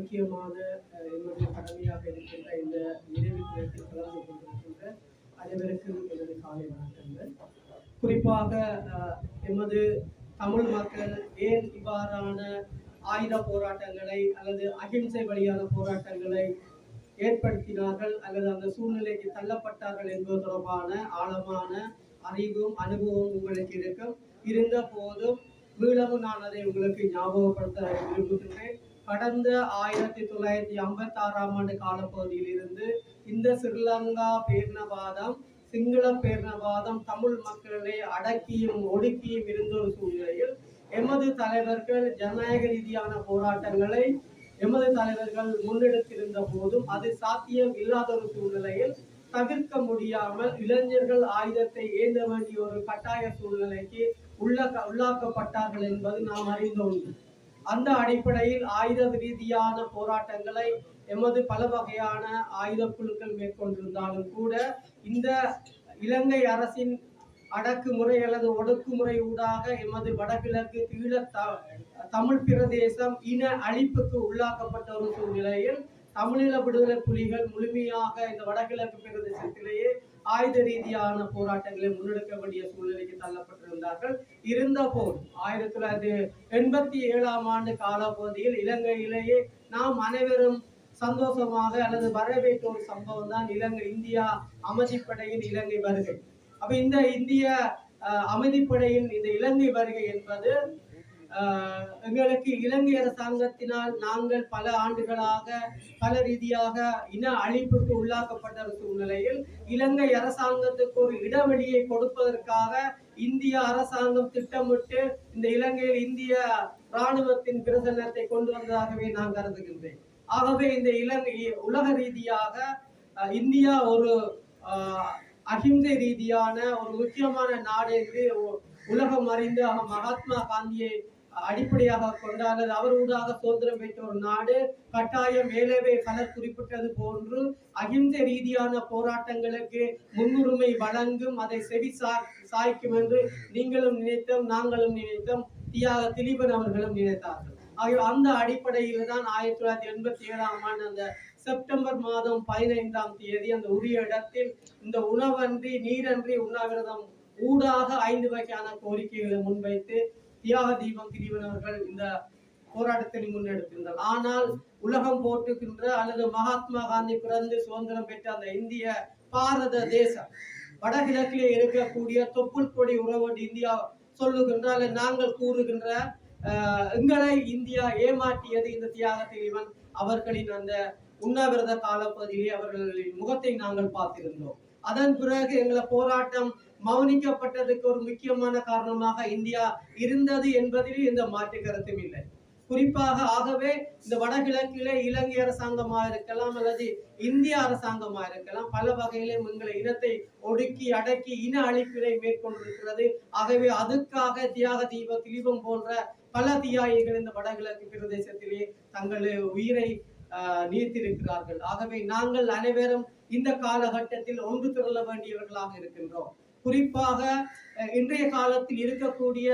முக்கியமான கடமையாக இருக்கின்ற இந்த நிறைவு தினத்தில் கலந்து கொண்டிருக்கின்ற அனைவருக்கும் எனது காலை வணக்கங்கள். குறிப்பாக எமது தமிழ் மக்கள் ஏன் இவ்வாறான ஆயுத போராட்டங்களை அல்லது அகிம்சை வழியான போராட்டங்களை ஏற்படுத்தினார்கள் அல்லது அந்த சூழ்நிலைக்கு தள்ளப்பட்டார்கள் என்பது தொடர்பான ஆழமான அறிவும் அனுபவம் உங்களுக்கு இருக்கும். இருந்த போதும் மீளவும் நான் அதை உங்களுக்கு ஞாபகப்படுத்த விரும்புகின்றேன். கடந்த ஆயிரத்தி தொள்ளாயிரத்தி ஐம்பத்தி ஆறாம் ஆண்டு காலப்பகுதியில் இருந்து இந்த ஸ்ரீலங்கா பேரினவாதம் சிங்கள பேரினவாதம் தமிழ் மக்களை அடக்கியும் ஒடுக்கியும் இருந்த ஒரு சூழ்நிலையில் எமது தலைவர்கள் ஜனநாயக ரீதியான போராட்டங்களை எமது தலைவர்கள் முன்னெடுத்திருந்த போதும் அது சாத்தியம் இல்லாத ஒரு சூழ்நிலையில் தவிர்க்க முடியாமல் இளைஞர்கள் ஆயுதத்தை ஏந்த வேண்டிய ஒரு கட்டாய சூழ்நிலைக்கு உள்ள உள்ளாக்கப்பட்டார்கள் என்பது நாம் அறிந்த ஒன்று அந்த அடிப்படையில் ஆயுத ரீதியான போராட்டங்களை எமது பல வகையான ஆயுத குழுக்கள் மேற்கொண்டிருந்தாலும் கூட இந்த இலங்கை அரசின் அடக்குமுறை அல்லது ஒடுக்குமுறை ஊடாக எமது வடகிழக்கு ஈழ த- தமிழ் பிரதேசம் இன அழிப்புக்கு உள்ளாக்கப்பட்ட ஒரு சூழ்நிலையில் தமிழீழ விடுதலை புலிகள் முழுமையாக இந்த வடகிழக்கு பிரதேசத்திலேயே ஆயுத ரீதியான போராட்டங்களை முன்னெடுக்க வேண்டிய சூழ்நிலைக்கு தள்ளப்பட்டிருந்தார்கள். இருந்த போர் ஆயிரத்தி தொள்ளாயிரத்தி எண்பத்தி ஏழாம் ஆண்டு காலப்பகுதியில் இலங்கையிலேயே நாம் அனைவரும் சந்தோஷமாக அல்லது வரவேற்ற ஒரு சம்பவம் தான் இலங்கை இந்தியா அமைதிப்படையின் இலங்கை வருகை. அப்ப இந்த இந்திய அஹ், அமைதிப்படையின் இந்த இலங்கை வருகை என்பது எங்களுக்கு இலங்கை அரசாங்கத்தினால் நாங்கள் பல ஆண்டுகளாக பல ரீதியாக இன அழிப்புக்கு உள்ளாக்கப்பட்ட சூழ்நிலையில் இலங்கை அரசாங்கத்துக்கு ஒரு இடவெளியை கொடுப்பதற்காக இந்திய அரசாங்கம் திட்டமிட்டு இந்த இலங்கையில் இந்திய ராணுவத்தின் பிரசன்னத்தை கொண்டு வந்ததாகவே நான் கருதுகின்றேன். ஆகவே இந்த இலங்கை உலக ரீதியாக அஹ், இந்தியா ஒரு அஹ், அகிம்சை ரீதியான ஒரு முக்கியமான நாடு என்று உ- உலகம் அறிந்த மகாத்மா காந்தியை அடிப்படையாக கொண்ட அல்லது அவர் ஊடாக சுதந்திரம் பெற்ற ஒரு நாடு கட்டாயம் மேலவே பலர் குறிப்பிட்டது போன்று அகிம்சை ரீதியான போராட்டங்களுக்கு முன்னுரிமை வழங்கும் அதை செவி சாய்க்கும் என்று நீங்களும் நினைத்தோம் நாங்களும் நினைத்தோம் தியாக திலீபன் அவர்களும் நினைத்தார்கள். ஆகிய அந்த அடிப்படையில் தான் ஆயிரத்தி தொள்ளாயிரத்தி எண்பத்தி ஏழாம் ஆண்டு அந்த செப்டம்பர் மாதம் பதினைந்தாம் தேதி அந்த உரிய இடத்தில் இந்த உணவன்றி நீரன்றி உண்ணாவிரதம் ஊடாக ஐந்து வகையான கோரிக்கைகளை முன்வைத்து தியாக தீபம் திரிவன் அவர்கள் இந்த போராட்டத்தை முன்னெடுத்திருந்தார் ஆனால் உலகம் போட்டுக்கின்ற அல்லது மகாத்மா காந்தி பிறந்து சுதந்திரம் பெற்ற அந்த இந்திய பாரத தேசம் வடகிழக்கிலே இருக்கக்கூடிய தொப்புள் கொடி உறவோடு இந்தியா சொல்லுகின்ற அல்ல நாங்கள் கூறுகின்ற அஹ், எங்களை இந்தியா ஏமாற்றியது இந்த தியாக திலீபன் அவர்களின் அந்த உண்ணாவிரத காலப்பகுதியிலே அவர்களின் முகத்தை நாங்கள் பார்த்திருந்தோம். அதன் பிறகு எங்களை போராட்டம் மௌனிக்கப்பட்டதுக்கு ஒரு முக்கியமான காரணமாக இந்தியா இருந்தது என்பதிலும் எந்த மாற்று கருத்தும் இல்லை. குறிப்பாக ஆகவே இந்த வடகிழக்கிலே இலங்கை அரசாங்கமாக இருக்கலாம் அல்லது இந்திய அரசாங்கமாக இருக்கலாம் பல வகையிலும் எங்களை இனத்தை ஒடுக்கி அடக்கி இன அழிப்பினை மேற்கொண்டிருக்கிறது. ஆகவே அதுக்காக தியாக தீப திலீபம் போன்ற பல தியாகிகள் இந்த வடகிழக்கு பிரதேசத்திலே தங்களது உயிரை ஆஹ், நீர்த்திருக்கிறார்கள். ஆகவே நாங்கள் அனைவரும் இந்த காலகட்டத்தில் ஒன்று திரள வேண்டியவர்களாக இருக்கின்றோம். குறிப்பாக இன்றைய காலத்தில் இருக்கக்கூடிய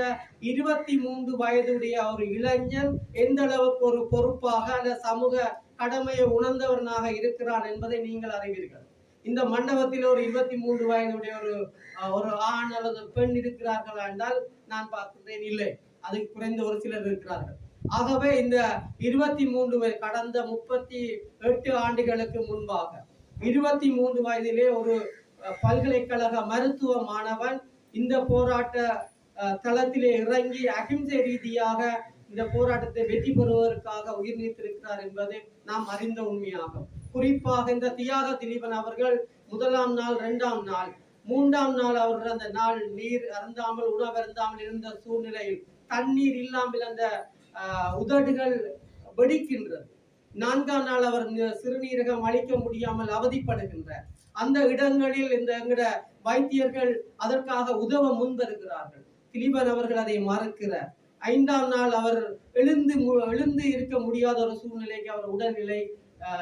இருபத்தி மூன்று வயதுடைய ஒரு இளைஞன் எந்த அளவுக்கு ஒரு பொறுப்பாக அந்த சமூக கடமையை உணர்ந்தவனாக இருக்கிறான் என்பதை நீங்கள் அறிவீர்கள். இந்த மண்டபத்தில் ஒரு இருபத்தி மூன்று வயதுடைய ஒரு ஒரு ஆண் அல்லது பெண் இருக்கிறார்கள் என்றால் நான் பார்க்கிறேன் இல்லை. அது குறைந்த ஒரு சிலர் இருக்கிறார்கள். ஆகவே இந்த இருபத்தி மூன்று கடந்த முப்பத்தி எட்டு ஆண்டுகளுக்கு முன்பாக இருபத்தி மூன்று வயதிலே ஒரு பல்கலைக்கழக மருத்துவ மாணவன் இந்த போராட்ட தளத்திலே இறங்கி அகிம்சை ரீதியாக இந்த போராட்டத்தை வெற்றி பெறுவதற்காக உயிர் நீத்திருக்கிறார் என்பது நாம் அறிந்த உண்மையாகும். குறிப்பாக இந்த தியாக திலீபன் அவர்கள் முதலாம் நாள் இரண்டாம் நாள் மூன்றாம் நாள் அவர்கள் அந்த நாள் நீர் அருந்தாமல் உணவு அருந்தாமல் இருந்த சூழ்நிலையில் தண்ணீர் இல்லாமல் அந்த உதடுகள் வெடிக்கின்றது. நான்காம் நாள் அவர் சிறுநீரகம் அளிக்க முடியாமல் அவதிப்படுகின்றார். அந்த இடங்களில் இந்த எங்கட வைத்தியர்கள் அதற்காக உதவ முன்வருகிறார்கள். திலீபன் அவர்கள் அதை மறக்கிறார். ஐந்தாம் நாள் அவர் எழுந்து மு- எழுந்து இருக்க முடியாத ஒரு சூழ்நிலைக்கு அவர் உடல்நிலை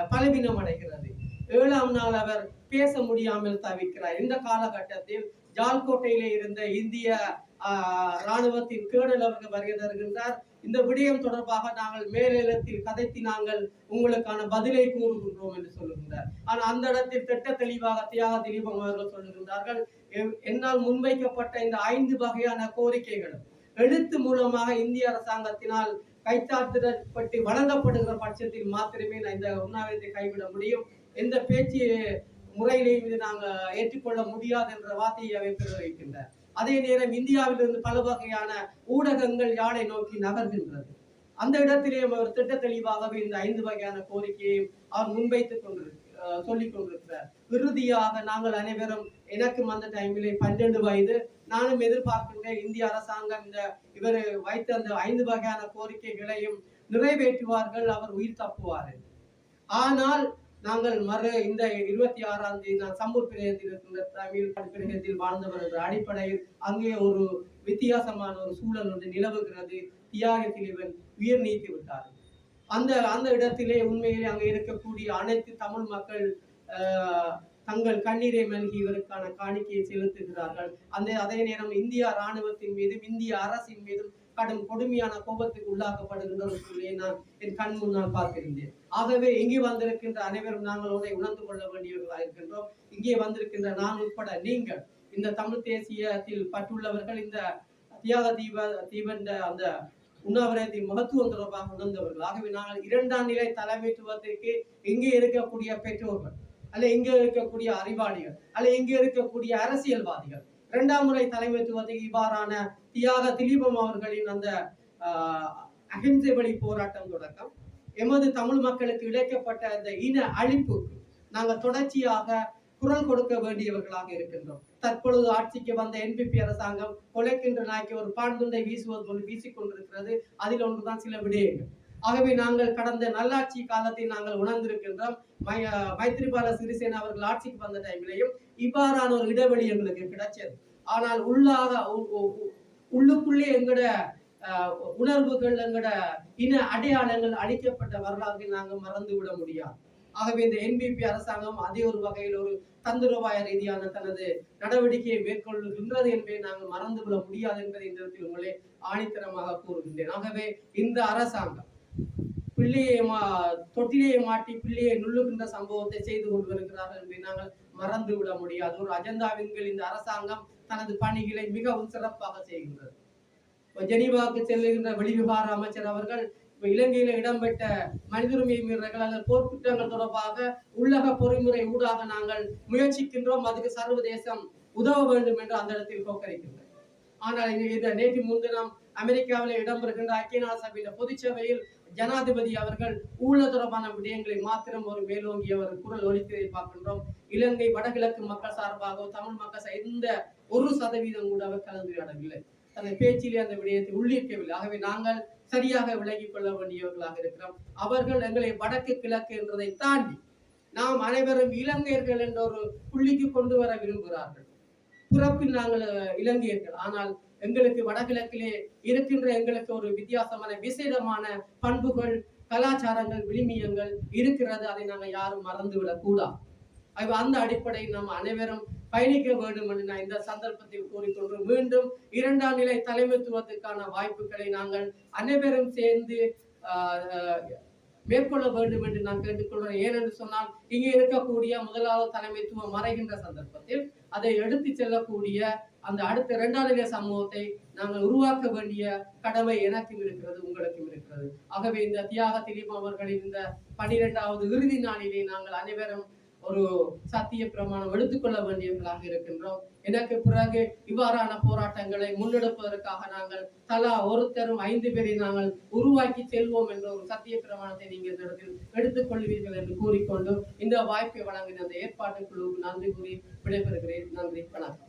பலவீனம் அடைகிறது ஏழாம் நாள் அவர் பேச முடியாமல் தவிக்கிறார். இந்த காலகட்டத்தில் ஜால்கோட்டையிலே இருந்த இந்திய ஆஹ், ராணுவத்தின் கேடல் அவர்கள் வருகை தருகின்றார். இந்த விடயம் தொடர்பாக நாங்கள் மேலிடத்தில் கதைத்து நாங்கள் உங்களுக்கான பதிலை கூறுகின்றோம் என்று சொல்லுகின்றார். ஆனால் அந்த இடத்தில் திட்ட தெளிவாக தியாக திலீபம் அவர்கள் சொல்லுகின்றார்கள் என்னால் முன்வைக்கப்பட்ட இந்த ஐந்து வகையான கோரிக்கைகளும் எழுத்து மூலமாக இந்திய அரசாங்கத்தினால் கைச்சாத்திடப்பட்டு வழங்கப்படுகிற பட்சத்தில் மாத்திரமே நான் இந்த உண்ணாவிரத்தை கைவிட முடியும். எந்த பேச்சு முறையிலையும் இது நாங்கள் ஏற்றுக்கொள்ள முடியாது என்ற வார்த்தையை அவை பிரயோகிக்கின்றார் அதே நேரம் இந்தியாவிலிருந்து பல வகையான ஊடகங்கள் யாழை நோக்கி நகர்கின்றது. அந்த இடத்திலேயும் அவர் திட்ட தெளிவாகவே இந்த ஐந்து வகையான கோரிக்கையை அவர் முன்வைத்துக் கொண்டிருக்கிறார் சொல்லிக் கொண்டிருக்கிறார். இறுதியாக நாங்கள் அனைவரும் எனக்கும் அந்த டைமிலே பன்னெண்டு வயது. நானும் எதிர்பார்க்கின்றேன் இந்திய அரசாங்கம் இந்த இவர் வைத்த அந்த ஐந்து வகையான கோரிக்கைகளையும் நிறைவேற்றுவார்கள். அவர் உயிர் தப்புவார். ஆனால் நாங்கள் மறு இந்த இருபத்தி ஆறாம் தேதி நான் சம்பூர் பிரதேசத்தில் இருக்கின்ற தமிழ் பிரதேசத்தில் வாழ்ந்தவர் என்ற அடிப்படையில் அங்கே ஒரு வித்தியாசமான ஒரு சூழல் ஒன்று நிலவுகிறது. தியாகத்தில் இவன் உயிர் நீத்து விட்டார் அந்த அந்த இடத்திலே உண்மையிலே அங்கே இருக்கக்கூடிய அனைத்து தமிழ் மக்கள் ஆஹ், தங்கள் கண்ணீரை மல்கி இவருக்கான காணிக்கையை செலுத்துகிறார்கள். அந்த அதே நேரம் இந்திய ராணுவத்தின் மீதும் இந்திய அரசின் மீதும் கடும் கொடுமையான கோபத்துக்கு உள்ளாக்கப்படுகின்ற ஒரு சூழ்நிலையை நான் என் கண் முன்னால் பார்த்திருந்தேன். ஆகவே இங்கே வந்திருக்கின்ற அனைவரும் நாங்கள் உன்னை உணர்ந்து கொள்ள வேண்டியவர்களாக இருக்கின்றோம். இங்கே வந்திருக்கின்ற நான் உட்பட நீங்கள் இந்த தமிழ் தேசியத்தில் பட்டுள்ளவர்கள் இந்த தியாக தீப தீபன்ற அந்த உண்ணாவிரதி மகத்துவம் தொடர்பாக உணர்ந்தவர்கள். ஆகவே நாங்கள் இரண்டாம் நிலை தலைமைத்துவத்திற்கு இங்கே இருக்கக்கூடிய பெற்றோர்கள் அல்ல இங்கே இருக்கக்கூடிய அறிவாளிகள் அல்ல இங்கே இருக்கக்கூடிய அரசியல்வாதிகள் இரண்டாம் முறை தலைமைத்துவத்துக்கு இவ்வாறான தியாக திலீபம் அவர்களின் அந்த ஆஹ், அகிம்சை வழி போராட்டம் தொடக்கம். எமது தமிழ் மக்களுக்கு இழைக்கப்பட்ட அந்த இன அழிப்புக்கு நாங்கள் தொடர்ச்சியாக குரல் கொடுக்க வேண்டியவர்களாக இருக்கின்றோம். தற்பொழுது ஆட்சிக்கு வந்த என்பிபி அரசாங்கம் கொலைக்கின்ற நாய்க்கு ஒரு பாண்டுண்டை வீசுவது போல் வீசிக்கொண்டிருக்கிறது அதில் ஒன்றுதான் சில விடயங்கள். ஆகவே நாங்கள் கடந்த நல்லாட்சி காலத்தில் நாங்கள் உணர்ந்திருக்கின்றோம். மை மைத்ரிபால சிறிசேனா அவர்கள் ஆட்சிக்கு வந்த டைமிலையும் இவ்வாறான ஒரு இடைவெளி எங்களுக்கு கிடைச்சது. ஆனால் உள்ளாக உள்ளுக்குள்ளே எங்கட உணர்வுகள் எங்கட இன அடையாளங்கள் அழிக்கப்பட்ட வரலாற்றை நாங்கள் மறந்து விட முடியாது. ஆகவே இந்த என்பிபி அரசாங்கம் அதே ஒரு வகையில் ஒரு தந்திரவாய ரீதியான தனது நடவடிக்கையை மேற்கொள்கின்றது என்பதை நாங்கள் மறந்து விட முடியாது என்பதை இந்த இடத்தில் உங்களே ஆணித்தரமாக கூறுகின்றேன். ஆகவே இந்த அரசாங்கம் பிள்ளையை மா தொட்டிலையை மாட்டி பிள்ளையை நுள்ளுகின்ற சம்பவத்தை செய்து கொண்டு வருகிறார்கள் என்பதை நாங்கள் மறந்து விட முடியாது. ஒரு அஜெண்டாவின் இந்த அரசாங்கம் தனது பணிகளை மிகவும் சிறப்பாக செய்கின்றது. இப்ப ஜெனீவாவுக்கு செல்லுகின்ற வெளிவிவகார அமைச்சர் அவர்கள் இப்போ இலங்கையில் இடம்பெற்ற மனித உரிமை மீறல்கள் அல்லது போர்க்குற்றங்கள் தொடர்பாக உள்ளக பொறிமுறை ஊடாக நாங்கள் முயற்சிக்கின்றோம். அதுக்கு சர்வதேசம் உதவ வேண்டும் என்று அந்த இடத்தில் கோக்கரிக்கின்றோம் ஆனால் இந்த நேற்று முன்தினம் அமெரிக்காவில் இடம்பெறுகின்ற ஐக்கிய நாடு சபையின் பொதுச்சபையில் ஜனாதிபதி அவர்கள் ஊழல் தொடர்பான விடயங்களை மாத்திரம் ஒரு மேலோங்கிய ஒரு குரல் ஒலித்ததை பார்க்கின்றோம். இலங்கை வடகிழக்கு மக்கள் சார்பாக தமிழ் மக்கள் எந்த ஒரு சதவீதம் கூட அவர் கலந்துரையாடவில்லை அந்த பேச்சிலே அந்த விடயத்தை உள்ளிருக்கவில்லை. ஆகவே நாங்கள் சரியாக விலகிக் கொள்ள வேண்டியவர்களாக இருக்கிறோம். அவர்கள் எங்களை வடக்கு கிழக்கு என்றதை தாண்டி நாம் அனைவரும் இலங்கையர்கள் என்ற ஒரு புள்ளிக்கு கொண்டு வர விரும்புகிறார்கள். பிறப்பில் நாங்கள் இலங்கையர்கள். ஆனால் எங்களுக்கு வடகிழக்கிலே இருக்கின்ற எங்களுக்கு ஒரு வித்தியாசமான விசேடமான பண்புகள் கலாச்சாரங்கள் விளிமியங்கள் இருக்கிறது. அதை நாங்கள் யாரும் மறந்துவிடக் கூடாது. அந்த அடிப்படையில் நாம் அனைவரும் பயணிக்க வேண்டும் என்று நான் இந்த சந்தர்ப்பத்தில் கூறிக்கொண்டு மீண்டும் இரண்டாம் நிலை தலைமைத்துவத்துக்கான வாய்ப்புகளை நாங்கள் அனைவரும் சேர்ந்து மேற்கொள்ள வேண்டும் என்று நான் கேட்டுக்கொள்கிறேன். ஏனென்று சொன்னால் இங்கே இருக்கக்கூடிய முதலாவது தலைமைத்துவம் மறைகின்ற சந்தர்ப்பத்தில் அதை எடுத்து செல்லக்கூடிய அந்த அடுத்த இரண்டாம் நிலை சமூகத்தை நாங்கள் உருவாக்க வேண்டிய கடமை எனக்கும் இருக்கிறது உங்களுக்கும் இருக்கிறது. ஆகவே இந்த தியாக திலீப் அவர்களின் இந்த பனிரெண்டாவது இறுதி நாளிலே நாங்கள் அனைவரும் ஒரு சத்திய பிரமாணம் எடுத்துக்கொள்ள வேண்டியவர்களாக இருக்கின்றோம். எனக்கு பிறகு இவ்வாறான போராட்டங்களை முன்னெடுப்பதற்காக நாங்கள் தலா ஒருத்தரும் ஐந்து பேரை நாங்கள் உருவாக்கி செல்வோம் என்ற ஒரு சத்திய பிரமாணத்தை நீங்கள் இந்த இடத்தில் எடுத்துக்கொள்வீர்கள் என்று கூறிக்கொண்டு இந்த வாய்ப்பை வழங்கின அந்த ஏற்பாட்டு குழுவுக்கு நன்றி கூறி விடைபெறுகிறேன். நன்றி வணக்கம்.